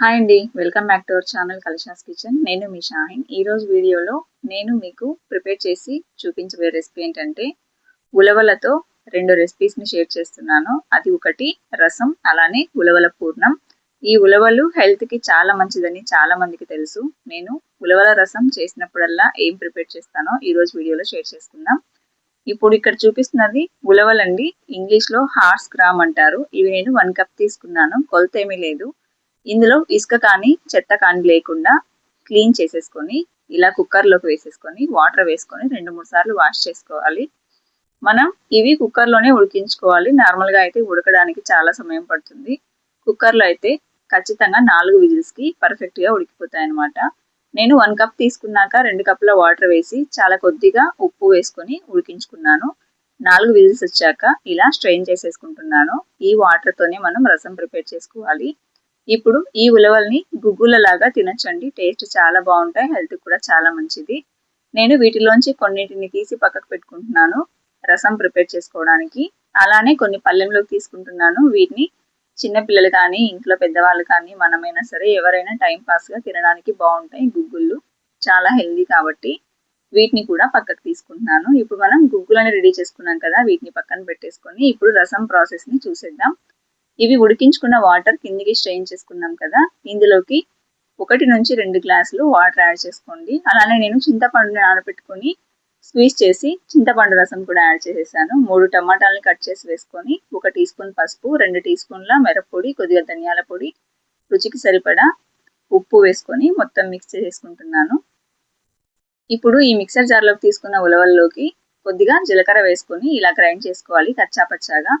Hi అండి welcome back to our channel Kalisha's kitchen నేను మీ షాహిన్ ఈరోజు వీడియోలో నేను మీకు ప్రిపేర్ చేసి చూపించబోయే రెసిపీ ఏంటంటే ఉలవలతో రెండు రెసిపీస్ని షేర్ చేస్తున్నాను. అది ఒకటి రసం అలానే ఉలవల పూర్ణం. ఈ ఉలవలు హెల్త్కి చాలా మంచిదని చాలా మందికి తెలుసు. నేను ఉలవల రసం చేసినప్పుడల్లా ఏం ప్రిపేర్ చేస్తానో ఈరోజు వీడియోలో షేర్ చేసుకుందాం. ఇప్పుడు ఇక్కడ చూపిస్తున్నది ఉలవలండి. ఇంగ్లీష్లో హార్స్ గ్రామ్ అంటారు. ఇవి నేను వన్ కప్ తీసుకున్నాను. కొలత ఏమీ లేదు. ఇందులో ఇసుక కానీ చెత్త కానీ లేకుండా క్లీన్ చేసేసుకొని ఇలా కుక్కర్లోకి వేసేసుకొని వాటర్ వేసుకొని రెండు మూడు సార్లు వాష్ చేసుకోవాలి. మనం ఇవి కుక్కర్లోనే ఉడికించుకోవాలి. నార్మల్గా అయితే ఉడకడానికి చాలా సమయం పడుతుంది. కుక్కర్లో అయితే ఖచ్చితంగా నాలుగు విజిల్స్కి పర్ఫెక్ట్గా ఉడికిపోతాయి అనమాట నేను వన్ కప్ తీసుకున్నాక రెండు కప్పుల వాటర్ వేసి చాలా కొద్దిగా ఉప్పు వేసుకొని ఉడికించుకున్నాను. నాలుగు విజిల్స్ వచ్చాక ఇలా స్ట్రెయిన్ చేసేసుకుంటున్నాను. ఈ వాటర్తోనే మనం రసం ప్రిపేర్ చేసుకోవాలి. ఇప్పుడు ఈ ఉలవల్ని గుగ్గులలాగా తినచ్చండి. టేస్ట్ చాలా బాగుంటాయి. హెల్త్ కూడా చాలా మంచిది. నేను వీటిలోంచి కొన్నింటిని తీసి పక్కకు పెట్టుకుంటున్నాను. రసం ప్రిపేర్ చేసుకోవడానికి. అలానే కొన్ని పల్లెంలోకి తీసుకుంటున్నాను. వీటిని చిన్నపిల్లలు కానీ ఇంట్లో పెద్దవాళ్ళు కానీ మనమైనా సరే ఎవరైనా టైం పాస్గా తినడానికి బాగుంటాయి గుగ్గుళ్ళు. చాలా హెల్దీ కాబట్టి వీటిని కూడా పక్కకు తీసుకుంటున్నాను. ఇప్పుడు మనం గుగ్గులని రెడీ చేసుకున్నాం కదా వీటిని పక్కన పెట్టేసుకొని ఇప్పుడు రసం ప్రాసెస్ని చూసేద్దాం. ఇవి ఉడికించుకున్న వాటర్ కిందికి స్ట్రెయిన్ చేసుకున్నాం కదా. ఇందులోకి ఒకటి నుంచి రెండు గ్లాసులు వాటర్ యాడ్ చేసుకోండి. అలానే నేను చింతపండుని ఆడపెట్టుకొని స్క్వీజ్ చేసి చింతపండు రసం కూడా యాడ్ చేసేసాను. మూడు టమాటాలని కట్ చేసి వేసుకొని ఒక టీ స్పూన్ పసుపు రెండు టీ స్పూన్ల మిరప్పొడి కొద్దిగా ధనియాల పొడి రుచికి సరిపడా ఉప్పు వేసుకొని మొత్తం మిక్స్ చేసుకుంటున్నాను. ఇప్పుడు ఈ మిక్సర్ జార్లోకి తీసుకున్న ఉలవల్లోకి కొద్దిగా జీలకర్ర వేసుకొని ఇలా గ్రైండ్ చేసుకోవాలి కచ్చాపచ్చాగా.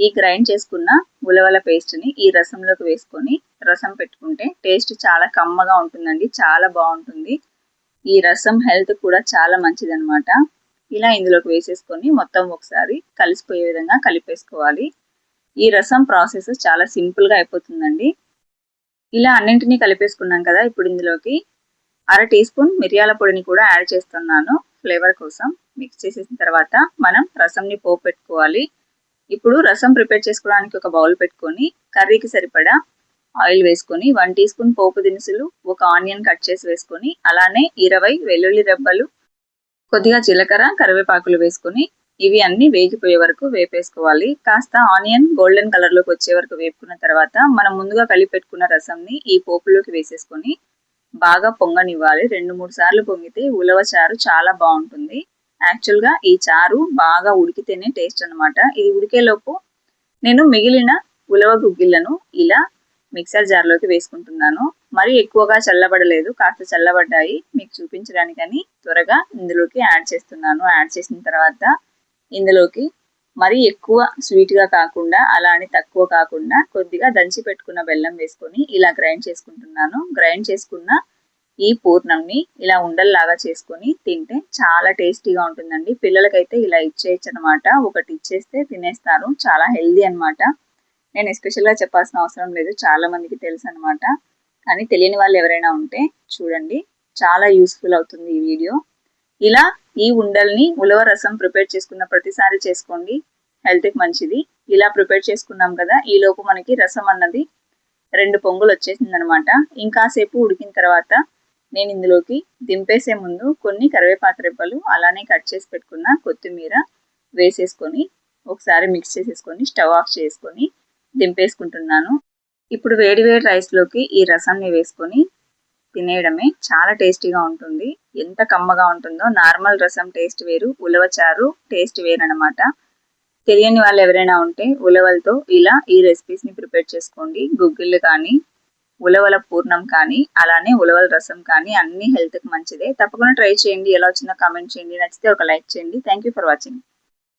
ఈ గ్రైండ్ చేసుకున్న ఉలవల పేస్ట్ని ఈ రసంలోకి వేసుకొని రసం పెట్టుకుంటే టేస్ట్ చాలా కమ్మగా ఉంటుందండి చాలా బాగుంటుంది. ఈ రసం హెల్త్ కూడా చాలా మంచిదనమాట ఇలా ఇందులోకి వేసేసుకొని మొత్తం ఒకసారి కలిసిపోయే విధంగా కలిపేసుకోవాలి. ఈ రసం ప్రాసెస్ చాలా సింపుల్గా అయిపోతుందండి. ఇలా అన్నింటినీ కలిపేసుకున్నాం కదా ఇప్పుడు ఇందులోకి అర టీ స్పూన్ మిరియాల పొడిని కూడా యాడ్ చేస్తున్నాను ఫ్లేవర్ కోసం. మిక్స్ చేసేసిన తర్వాత మనం రసంని పోపు పెట్టుకోవాలి ఇప్పుడు రసం ప్రిపేర్ చేసుకోవడానికి ఒక బౌల్ పెట్టుకొని కర్రీకి సరిపడా ఆయిల్ వేసుకొని వన్ టీ స్పూన్ పోపు దినుసులు ఒక ఆనియన్ కట్ చేసి వేసుకొని అలానే ఇరవై వెల్లుల్లి రెబ్బలు కొద్దిగా జీలకర్ర కరివేపాకులు వేసుకొని ఇవి అన్ని వేగిపోయే వరకు వేపేసుకోవాలి. కాస్త ఆనియన్ గోల్డెన్ కలర్లోకి వచ్చే వరకు వేపుకున్న తర్వాత మనం ముందుగా కలిపి పెట్టుకున్న రసంని ఈ పోపులోకి వేసేసుకొని బాగా పొంగనివ్వాలి. రెండు మూడు సార్లు పొంగితే ఉలవ చారు చాలా బాగుంటుంది. యాక్చువల్గా ఈ చారు బాగా ఉడికితేనే టేస్ట్ అనమాట ఇది ఉడికేలోపు నేను మిగిలిన ఉలవ గుగ్గిళ్ళను ఇలా మిక్సర్ జార్లోకి వేసుకుంటున్నాను. మరి ఎక్కువగా చల్లబడలేదు కాస్త చల్లబడ్డాయి. మీకు చూపించడానికని త్వరగా ఇందులోకి యాడ్ చేస్తున్నాను. యాడ్ చేసిన తర్వాత ఇందులోకి మరి ఎక్కువ స్వీట్గా కాకుండా అలా అని తక్కువ కాకుండా కొద్దిగా దంచి పెట్టుకున్న బెల్లం వేసుకొని ఇలా గ్రైండ్ చేసుకుంటున్నాను. గ్రైండ్ చేసుకున్న ఈ పూర్ణంని ఇలా ఉండల్లాగా చేసుకొని తింటే చాలా టేస్టీగా ఉంటుందండి. పిల్లలకైతే ఇలా ఇచ్చేయచ్చు అనమాట ఒకటి ఇచ్చేస్తే తినేస్తారు. చాలా హెల్దీ అనమాట నేను ఎస్పెషల్గా చెప్పాల్సిన అవసరం లేదు. చాలా మందికి తెలుసు అనమాట కానీ తెలియని వాళ్ళు ఎవరైనా ఉంటే చూడండి. చాలా యూస్ఫుల్ అవుతుంది ఈ వీడియో. ఇలా ఈ ఉండల్ని ఉలవ రసం ప్రిపేర్ చేసుకున్న ప్రతిసారి చేసుకోండి. హెల్త్కి మంచిది. ఇలా ప్రిపేర్ చేసుకున్నాం కదా ఈ లోపు మనకి రసం అన్నది రెండు పొంగులు వచ్చేసింది అనమాట ఇంకాసేపు ఉడికిన తర్వాత నేను ఇందులోకి దింపేసే ముందు కొన్ని కరివేపాకు రెప్పలు అలానే కట్ చేసి పెట్టుకున్న కొత్తిమీర వేసేసుకొని ఒకసారి మిక్స్ చేసేసుకొని స్టవ్ ఆఫ్ చేసుకొని దింపేసుకుంటున్నాను. ఇప్పుడు వేడి వేడి రైస్లోకి ఈ రసంని వేసుకొని తినేయడమే చాలా టేస్టీగా ఉంటుంది. ఎంత కమ్మగా ఉంటుందో నార్మల్ రసం టేస్ట్ వేరు ఉలవచారు టేస్ట్ వేరు తెలియని వాళ్ళు ఎవరైనా ఉంటే ఉలవలతో ఇలా ఈ రెసిపీస్ని ప్రిపేర్ చేసుకోండి. గుగ్గిళ్ళు కానీ ఉలవల పూర్ణం కానీ అలానే ఉలవల రసం కానీ అన్ని హెల్త్కి మంచిదే. తప్పకుండా ట్రై చేయండి. ఎలా వచ్చిందో కామెంట్ చేయండి. నచ్చితే ఒక లైక్ చేయండి. Thank for watching